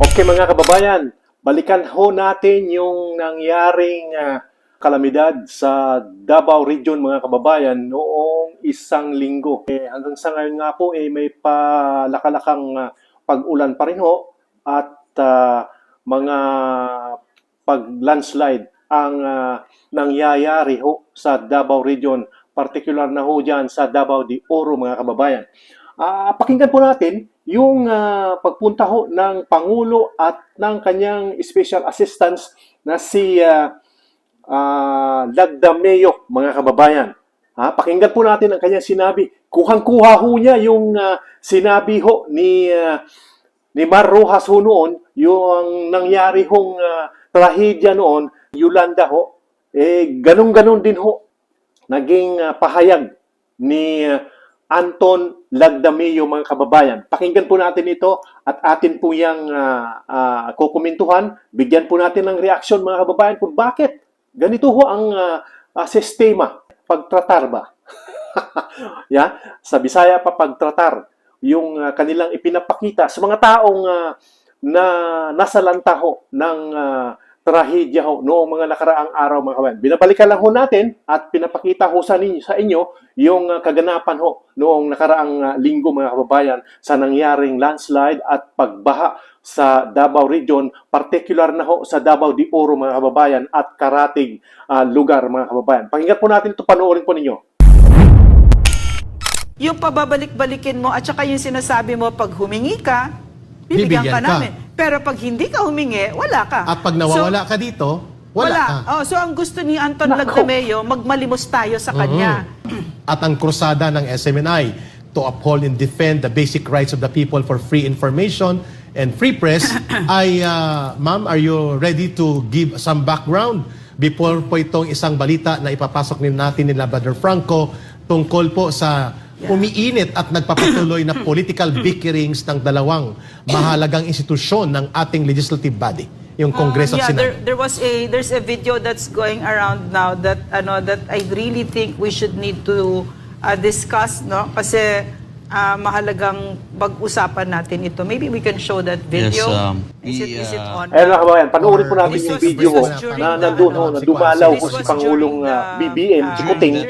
Okay mga kababayan, balikan ho natin yung nangyaring ah, kalamidad sa Davao Region mga kababayan noong isang linggo. Eh, hanggang sa ngayon nga po eh, may palakalakang ah, pag-ulan pa rin ho at ah, mga pag-landslide ang ah, nangyayari ho sa Davao Region, particular na ho dyan sa Davao de Oro mga kababayan. Ah, pakinggan po natin yung ah, pagpunta ho ng Pangulo at ng kanyang special assistants na si ah, ah, Lagdameo, mga kababayan. Ha, pakinggan po natin ang kanyang sinabi. Kuhang-kuha ho niya yung ah, sinabi ho ni ah, ni Mar ho noon, yung nangyari hong ah, trahedya noon, Yolanda ho, eh ganun-ganun din ho naging ah, pahayag ni ah, Anton Lagdameo mga kababayan. Pakinggan po natin ito at atin po yung ah, ah, kukumentuhan. Bigyan po natin ng reaksyon mga kababayan kung bakit ganito ho ang ah, ah, sistema pagtratar ba. ya, sa Bisaya pa pagtratar yung ah, kanilang ipinapakita sa mga taong ah, na nasa lanta ho ng ah, trahedya ho noong mga nakaraang araw mga kabayan. Binabalikan lang ho natin at pinapakita ho sa, ninyo, sa inyo yung ah, kaganapan ho noong nakaraang ah, linggo mga kababayan sa nangyaring landslide at pagbaha sa Davao Region, particular na ho sa Davao de Oro mga kababayan at karating ah, lugar mga kababayan. Pakinggan po natin ito, panoorin po ninyo. Yung pababalik-balikin mo at saka yung sinasabi mo pag humingi ka, bibigyan, Bibigyan ka, ka. namin. Pero pag hindi ka humingi, wala ka. At pag nawawala ka dito, wala, ka. Oh, so ang gusto ni Anton. Lagdameo, magmalimos tayo sa kanya. At ang krusada ng SMNI to uphold and defend the basic rights of the people for free information and free press ay, ah, ma'am, are you ready to give some background before po itong isang balita na ipapasok din natin nila Brother Franco tungkol po sa umiinit at nagpapatuloy na political bickerings ng dalawang mahalagang institusyon ng ating legislative body, yung Congress Uh, at yeah, Senado. there, there was a there's a video that's going around now that ano that I really think we should need to uh, discuss no kasi uh, mahalagang pag-usapan natin ito. Maybe we can show that video. Yes, um, is it is it on? Ayun mga kababayan, panoorin po natin yung video during na nandun ho, ano, na dumalaw ho si Pangulong ah, the- BBM uh, Chikuting at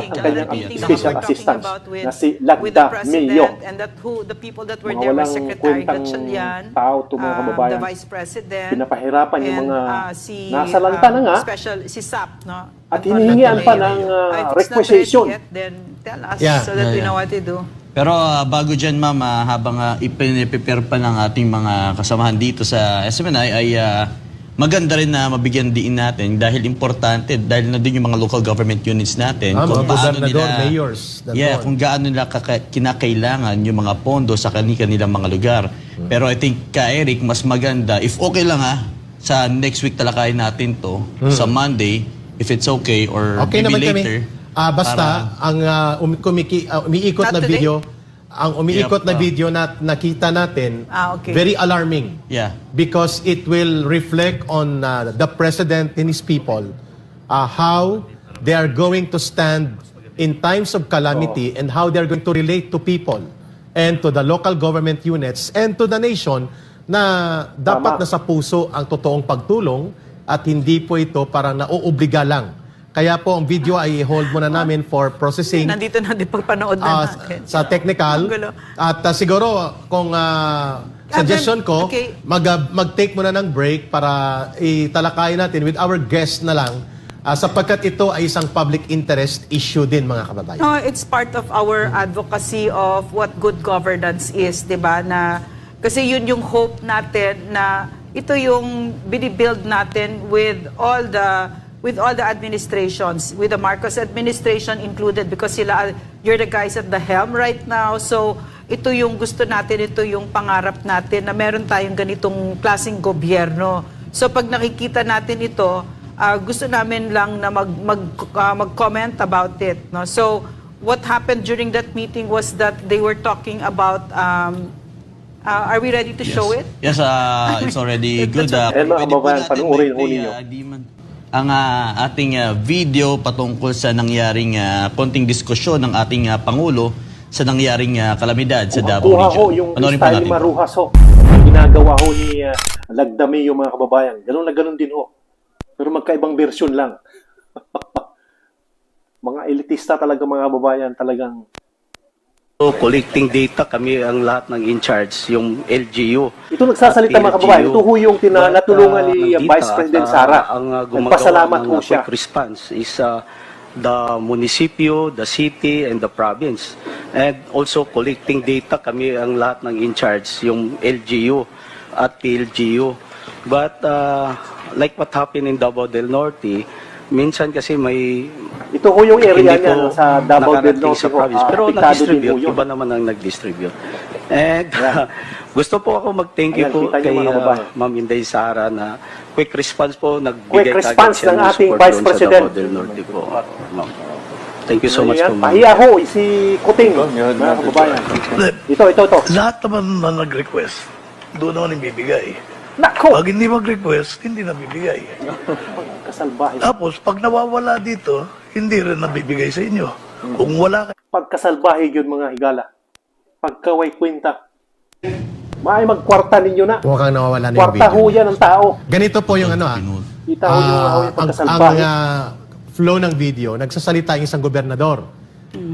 ang kanyang special assistant na si Lagda Mayo. and that who the people that were Mga there were walang Secretary kwentang Gatchalian, tao to, mga um, kababayan. the Vice President, Pinapahirapan yung mga uh, nasa lanta na um, nga. Special, si SAP, no? At hinihingian pa ng ah, Uh, requisition. then tell us Yeah. so that Yeah, we know what to do. Pero ah, bago dyan, ma'am, ah, habang uh, ipiniprepare pa ng ating mga kasamahan dito sa SMNI, ay ah, maganda rin na mabigyan diin natin dahil importante, dahil na din yung mga local government units natin. Ah, mga paano gobernador, mayors. Yeah, kung gaano nila kinakailangan yung mga pondo sa kanilang mga lugar. Hmm. Pero I think, ka Eric, mas maganda, if okay lang ha, sa next week talakayin natin to, sa Monday, if it's okay, or Hmm. Okay maybe naman later. kami. Ah, basta ang ah, umi- kumiki, ah, umiikot Not na today? video, ang umiikot Yep, na ah. video na nakita natin, Ah, okay. very alarming Yeah. because it will reflect on ah, the president and his people ah, how they are going to stand in times of calamity and how they are going to relate to people and to the local government units and to the nation na dapat Tama. nasa puso ang totoong pagtulong at hindi po ito parang nauobliga lang. Kaya po ang video ay hold muna namin for processing Nandito na din pagpanood na ah, natin. sa technical. Ang gulo. At ah, siguro kung ah, suggestion ko, Okay. mag, ah, mag-take muna ng break para italakay natin with our guest na lang ah, sapagkat ito ay isang public interest issue din mga kababayan. No, it's part of our advocacy of what good governance is, 'di ba? Na kasi yun yung hope natin na ito yung binibuild natin with all the with all the administrations, with the Marcos administration included because sila you're the guys at the helm right now. So ito yung gusto natin, ito yung pangarap natin na meron tayong ganitong klaseng gobyerno. So pag nakikita natin ito, ah, gusto namin lang na mag, mag, ah, mag-comment about it. No? So, what happened during that meeting was that they were talking about, um, ah, are we ready to show it? Yes, uh, it's already good. Uh. Eh, mga kababayan, panuorin may, ninyo. uh, ang uh, ating uh, video patungkol sa nangyaring uh, konting diskusyon ng ating uh, Pangulo sa nangyaring uh, kalamidad sa Davao Kuha ho Region. yung Panoorin po style natin. ni Marujas ho. ginagawa ho ni uh, Lagdami yung mga kababayan. Ganun na ganun din ho. Pero magkaibang version lang. mga elitista talaga mga kababayan, talagang So, collecting data kami ang lahat ng in charge, yung LGU. Ito nagsasalita mga kababayan. Ito ho yung tina- natulungan ni uh, Vice President Sara. ang uh, gumagawa ng ho uh, siya. quick response is uh, the municipio, the city, and the province. And also collecting data kami ang lahat ng in charge, yung LGU at PLGU. But uh, like what happened in Davao del Norte, minsan kasi may Ito ho yung area niya ko no, sa Davao del nakarating Norte sa ho. province. Ah, Pero apektado din ho na-distribute, yun. iba naman ang nag-distribute. And gusto po ako mag-thank you Ayan, po kita niyo, kay mga uh, kababayan. Ma'am Inday Sara na quick response po, nagbigay Quick response ng ng ating support Vice doon sa President. Davao del Norte po. Ma'am. Thank you so much po, ma'am. Pahiya ho, si Kuting, mga kababayan. Ito, ito, ito. Lahat naman na nag-request, doon naman ibibigay. Nako! Pag hindi mag-request, hindi nabibigay. Pagkasalbahe. Tapos, pag nawawala dito, hindi rin nabibigay sa inyo. Kung wala kayo, Pagkasalbahe yun mga higala. Pagkaway kwenta. Maay magkwarta ninyo na. Mukhang nawawala na yung Kwarta ho yan ng tao. Ganito po yung ano ah. Kita ho yung, Ah, ho yung ang, ang pagkasalbahe. ah, flow ng video, nagsasalita yung isang gobernador.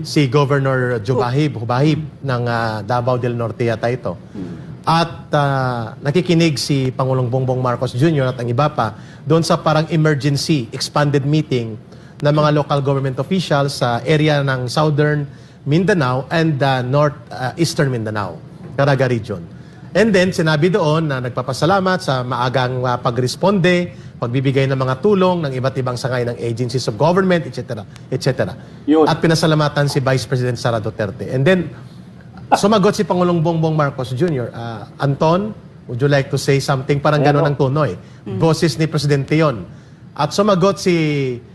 Si Governor Jubahib, Hubahib ng ah, Davao del Norte yata ito. At ah, nakikinig si Pangulong Bongbong Marcos Jr. at ang iba pa doon sa parang emergency expanded meeting ng mga local government officials sa area ng Southern Mindanao and the North ah, Eastern Mindanao, Caraga region. And then, sinabi doon na nagpapasalamat sa maagang uh, pagresponde, pagbibigay ng mga tulong ng iba't ibang sangay ng agencies of government, etc. etc. At pinasalamatan si Vice President Sara Duterte. And then, sumagot si Pangulong Bongbong Marcos Jr., ah, Anton, would you like to say something? Parang gano'n ang tono eh. Boses ni Presidente yon. At sumagot si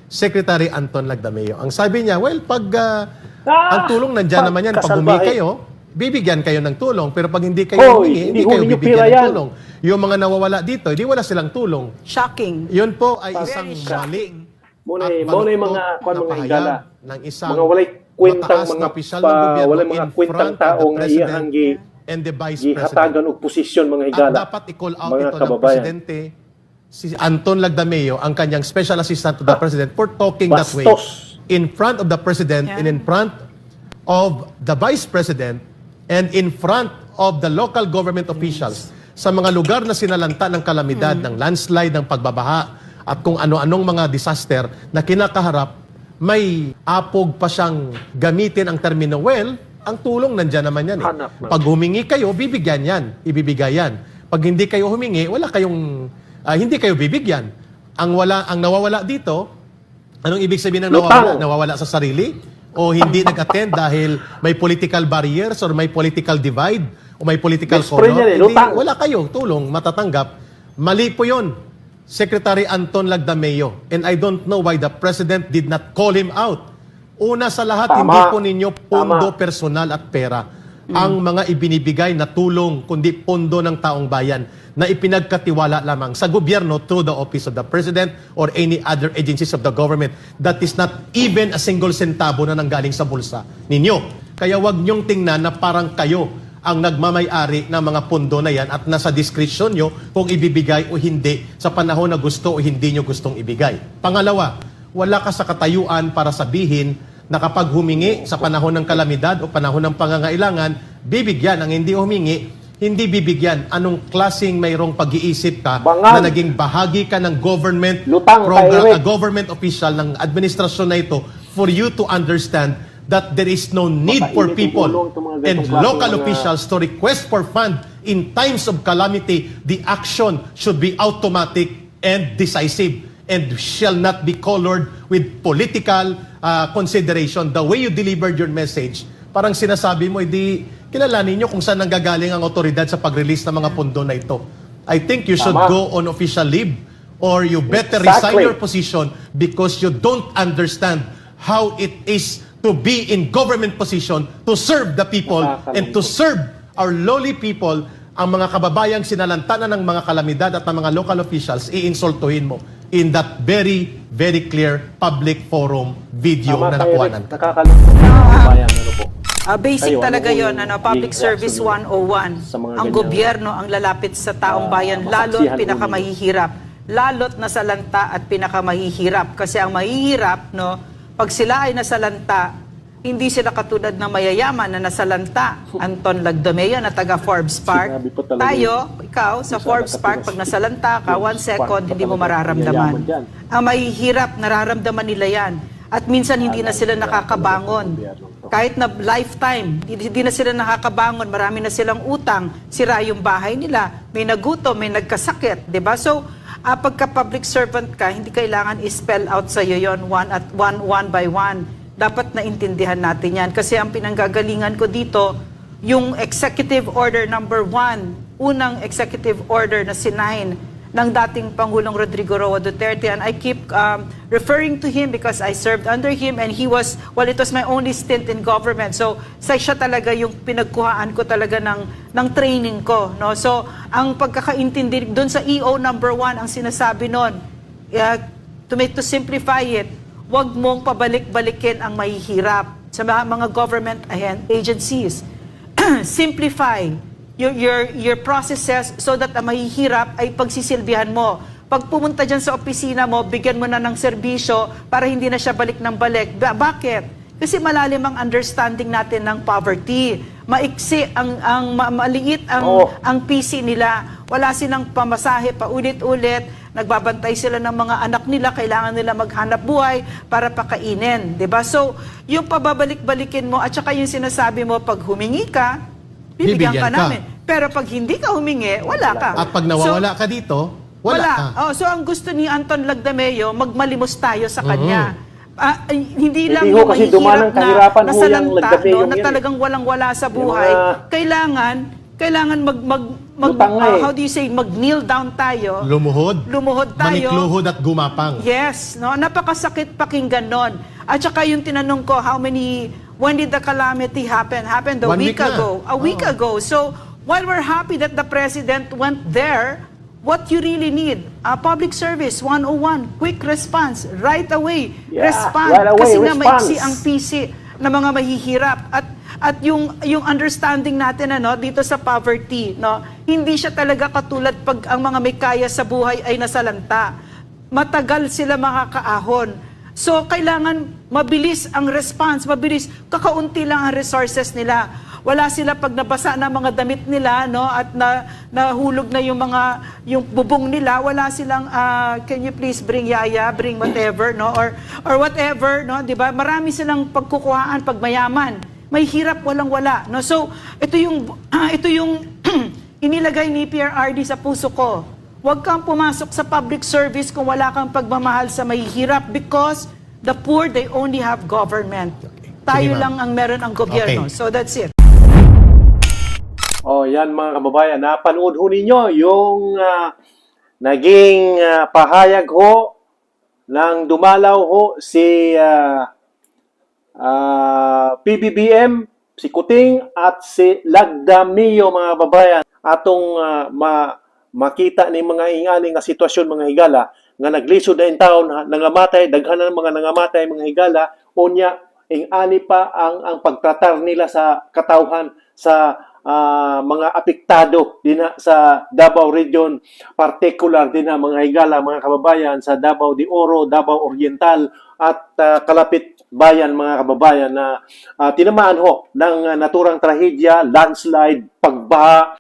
Secretary Anton Lagdameo. Ang sabi niya, well, pag ah, Ah, ang tulong nandyan naman yan, pag humingi pagkasalbahe. kayo, bibigyan kayo ng tulong. Pero pag hindi kayo Hoy, humingi, hindi hindi kayo bibigyan pira ng yan. tulong. Yung mga nawawala dito, hindi wala silang tulong. Shocking. Yun po ay isang Very mali. shocking. Muna, at eh, muna yung baluktot mga, kwan, na mga pahayag higala. ng isang Mga walay kwentang mataas na mga opisyal pa, ng gobyerno walay mga in kwentang front of the tao nga President iyahang gi, and the Vice President. gihatagan og posisyon mga At higala. dapat i-call out mga ito ng kababayan. Presidente, si Anton Lagdameo, ang kanyang special assistant to the President for talking that way Bastos. in front of the President Yeah. and in front of the Vice President and in front of the local government officials sa mga lugar na sinalanta ng kalamidad, ng landslide, ng pagbabaha, at kung ano-anong mga disaster na kinakaharap, may apog pa siyang gamitin ang termino, well, ang tulong nandyan naman yan. Eh. Hanap na. Pag humingi kayo, bibigyan yan. Ibibigay yan. Pag hindi kayo humingi, wala kayong, ah, hindi kayo bibigyan. Ang wala, ang nawawala dito, anong ibig sabihin ng nawawala? Nawawala sa sarili? O hindi nag-attend dahil may political barriers or may political divide o may political color? eh, Hindi, wala kayo tulong matatanggap. Mali po yun. Secretary Anton Lagdameo. And I don't know why the President did not call him out. Una sa lahat, Tama. hindi po ninyo pondo Tama. personal at pera ang mga ibinibigay na tulong, kundi pondo ng taong bayan na ipinagkatiwala lamang sa gobyerno through the office of the President or any other agencies of the government that is not even a single centavo na nanggaling sa bulsa ninyo. Kaya wag niyong tingnan na parang kayo ang nagmamayari ng mga pondo na yan at nasa diskresyon nyo kung ibibigay o hindi sa panahon na gusto o hindi nyo gustong ibigay. Pangalawa, wala ka sa katayuan para sabihin na kapag humingi sa panahon ng kalamidad o panahon ng pangangailangan, bibigyan. Ang hindi humingi, hindi bibigyan. Anong klasing mayroong pag-iisip ka Bangan. na naging bahagi ka ng government Lutang, program, a government official ng administrasyon na ito for you to understand that there is no need for Makainit people and local mga- officials to request for fund in times of calamity, the action should be automatic and decisive and shall not be colored with political uh, consideration. The way you delivered your message, parang sinasabi mo, hindi kilalanin nyo kung saan nanggagaling ang otoridad sa pag-release ng mga pondo na ito. I think you should Tama. go on official leave or you better Exactly. resign your position because you don't understand how it is to be in government position to serve the people and to serve our lowly people ang mga kababayang sinalantanan ng mga kalamidad at ng mga local officials, iinsultuhin mo in that very, very clear public forum video Tama na. Eric. Nakakalungkot mga kababayan. Ano po? Ah, basic Ayun, ano talaga po yon yung ano, Public Service reaction 101. sa mga ang gobyerno ang lalapit sa taong ah, bayan, lalo't masaksihan pinakamahihirap. Lalo't nasalanta at pinakamahihirap. Kasi ang mahihirap, no, pag sila ay nasalanta, hindi sila katulad ng mayayaman na nasalanta. Anton Lagdomeo na taga Forbes Park. Sinabi po talaga Tayo, ikaw, sa Forbes Park, pag nasalanta ka, one Forbes second, hindi mo talaga mararamdaman. dyan. Ang mahihirap, nararamdaman nila yan. At minsan hindi na sila nakakabangon. Kahit na lifetime, hindi, hindi na sila nakakabangon, marami na silang utang, sira yung bahay nila, may naguto, may nagkasakit, 'di ba? So, ah, pagka public servant ka, hindi kailangan i-spell out sa iyo 'yon one at one one by one. Dapat naintindihan natin 'yan kasi ang pinanggagalingan ko dito yung executive order number one, unang executive order na sinign ng dating Pangulong Rodrigo Roa Duterte. And I keep um, referring to him because I served under him and he was, well, it was my only stint in government. So, sa siya talaga yung pinagkuhaan ko talaga ng, ng training ko. No? So, ang pagkakaintindi doon sa EO number one, ang sinasabi noon, uh, to make to simplify it, wag mong pabalik-balikin ang mahihirap sa mga, mga government agencies. Simplify your, your, your processes so that ang mahihirap ay pagsisilbihan mo. Pag pumunta dyan sa opisina mo, bigyan mo na ng serbisyo para hindi na siya balik ng balik. Ba- bakit? Kasi malalim ang understanding natin ng poverty. Maiksi ang ang ma- maliit ang Oo. ang PC nila. Wala silang pamasahe pa ulit-ulit. Nagbabantay sila ng mga anak nila, kailangan nila maghanap buhay para pakainin, 'di ba? So, yung pababalik-balikin mo at saka yung sinasabi mo pag humingi ka, bibigyan, Bibigyan ka, ka. namin. Pero pag hindi ka humingi, wala ka. At pag nawawala ka dito, wala, ka. Oh, so ang gusto ni Anton Lagdameo, magmalimos tayo sa kanya. Ah, ay, hindi lang Hindi ho yung kasi mahihirap dumaan ng kahirapan na, yung nasalanta, no, na eh. talagang walang-wala sa Yung buhay. mga- Kailangan, kailangan mag, mag, mag eh. how do you say, mag-kneel down tayo. Lumuhod. Lumuhod tayo. Manikluhod at gumapang. Yes, no? Napakasakit pakinggan nun. At saka yung tinanong ko, how many, when did the calamity happen? Happened a One week, week na. ago. A week Oo. ago. So, while we're happy that the president went there, what you really need, a public service 101, quick response, right away, Yeah, respond. right away, Kasi nga response. maiksi ang PC na mga mahihirap. At at yung yung understanding natin ano dito sa poverty, no, hindi siya talaga katulad pag ang mga may kaya sa buhay ay nasalanta. Matagal sila makakaahon. So kailangan mabilis ang response, mabilis. Kakaunti lang ang resources nila. Wala sila pag nabasa na mga damit nila no at na nahulog na yung mga yung bubong nila, wala silang ah, can you please bring yaya, bring whatever no or or whatever no, 'di ba? Marami silang pagkukuhaan pag mayaman. May hirap walang wala no. So ito yung ito yung inilagay ni PRRD sa puso ko. Huwag kang pumasok sa public service kung wala kang pagmamahal sa mahihirap because the poor they only have government. Tayo Sige, lang ang meron ang gobyerno. Okay. So that's it. Oh, yan mga kababayan, napanood ho ninyo yung ah, naging ah, pahayag ho ng dumalaw ho si ah, ah, PBBM, si Kuting at si Lagdamio mga kababayan. Atong ah, ma makita ni mga ingani nga sitwasyon mga higala nga naglisod na in ha, nangamatay daghan na mga nangamatay mga higala unya ingani pa ang ang pagtratar nila sa katawhan sa ah, mga apektado din sa Davao Region particular din na mga higala mga kababayan sa Davao de Oro, Davao Oriental at ah, kalapit bayan mga kababayan na ah, tinamaan ho ng ah, naturang trahedya, landslide, pagbaha,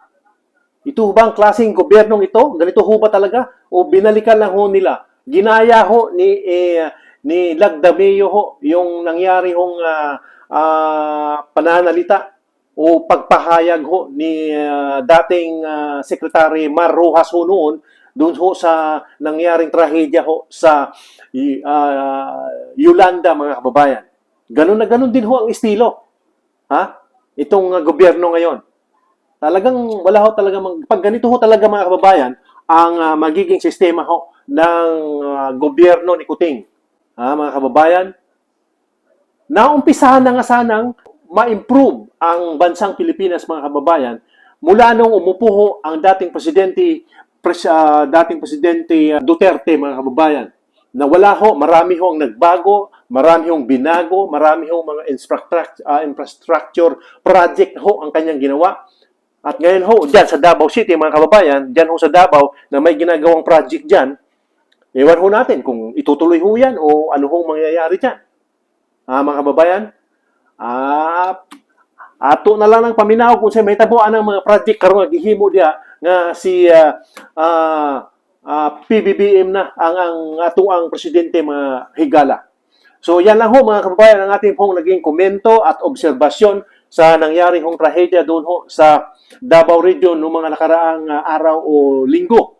ito bang klaseng gobyernong ito? Ganito ho ba talaga? O binalikan lang ho nila? Ginaya ho ni eh, ni Lagdameo ho yung nangyari hong ah, ah, pananalita o pagpahayag ho ni ah, dating ah, Secretary Mar Rojas ho noon doon ho sa nangyaring trahedya ho sa ah, Yolanda mga kababayan. Ganun na ganun din ho ang estilo. Ha? Itong ah, gobyerno ngayon. Talagang wala ho talaga pag ganito ho talaga mga kababayan ang ah, magiging sistema ho ng ah, gobyerno ni Kuting. Ha, mga kababayan, naumpisahan na nga sanang ma-improve ang bansang Pilipinas mga kababayan mula nung umupo ho ang dating presidente pres, ah, dating presidente ah, Duterte mga kababayan na wala ho, marami ho ang nagbago, marami hong binago, marami hong mga infrastructure, infrastructure project ho ang kanyang ginawa. At ngayon ho, dyan sa Davao City, mga kababayan, dyan ho sa Davao, na may ginagawang project dyan, ewan ho natin kung itutuloy ho yan o ano hong mangyayari dyan. Ah, mga kababayan, ah, ato na lang ng paminaw kung sa may tabuan ng mga project karon gihimo dia nga si ah, ah, ah, PBBM na ang ang ato ang presidente mga higala. So yan lang ho mga kababayan ang ating pong naging komento at obserbasyon sa nangyari hong trahedya doon ho sa Davao Region noong mga nakaraang ah, araw o linggo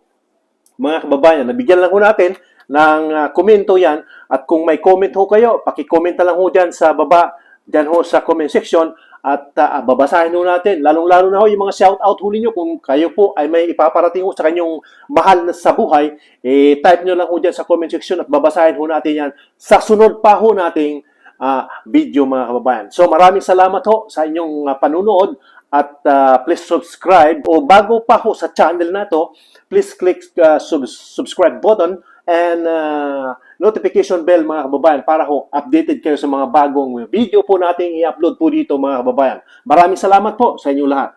mga kababayan, nabigyan lang ho natin ng ah, komento yan at kung may comment ho kayo, paki-comment na lang ho dyan sa baba, dyan ho sa comment section at ah, babasahin ho natin. Lalong-lalo na ho yung mga shout-out ho ninyo kung kayo po ay may ipaparating ho sa kanyong mahal na sa buhay, eh, type nyo lang ho dyan sa comment section at babasahin ho natin yan sa sunod pa ho nating ah, video mga kababayan. So maraming salamat ho sa inyong ah, panunood at ah, please subscribe o bago pa ho sa channel na to, please click uh, sub- subscribe button and uh, notification bell mga kababayan para ho updated kayo sa mga bagong video po nating i-upload po dito mga kababayan. Maraming salamat po sa inyong lahat.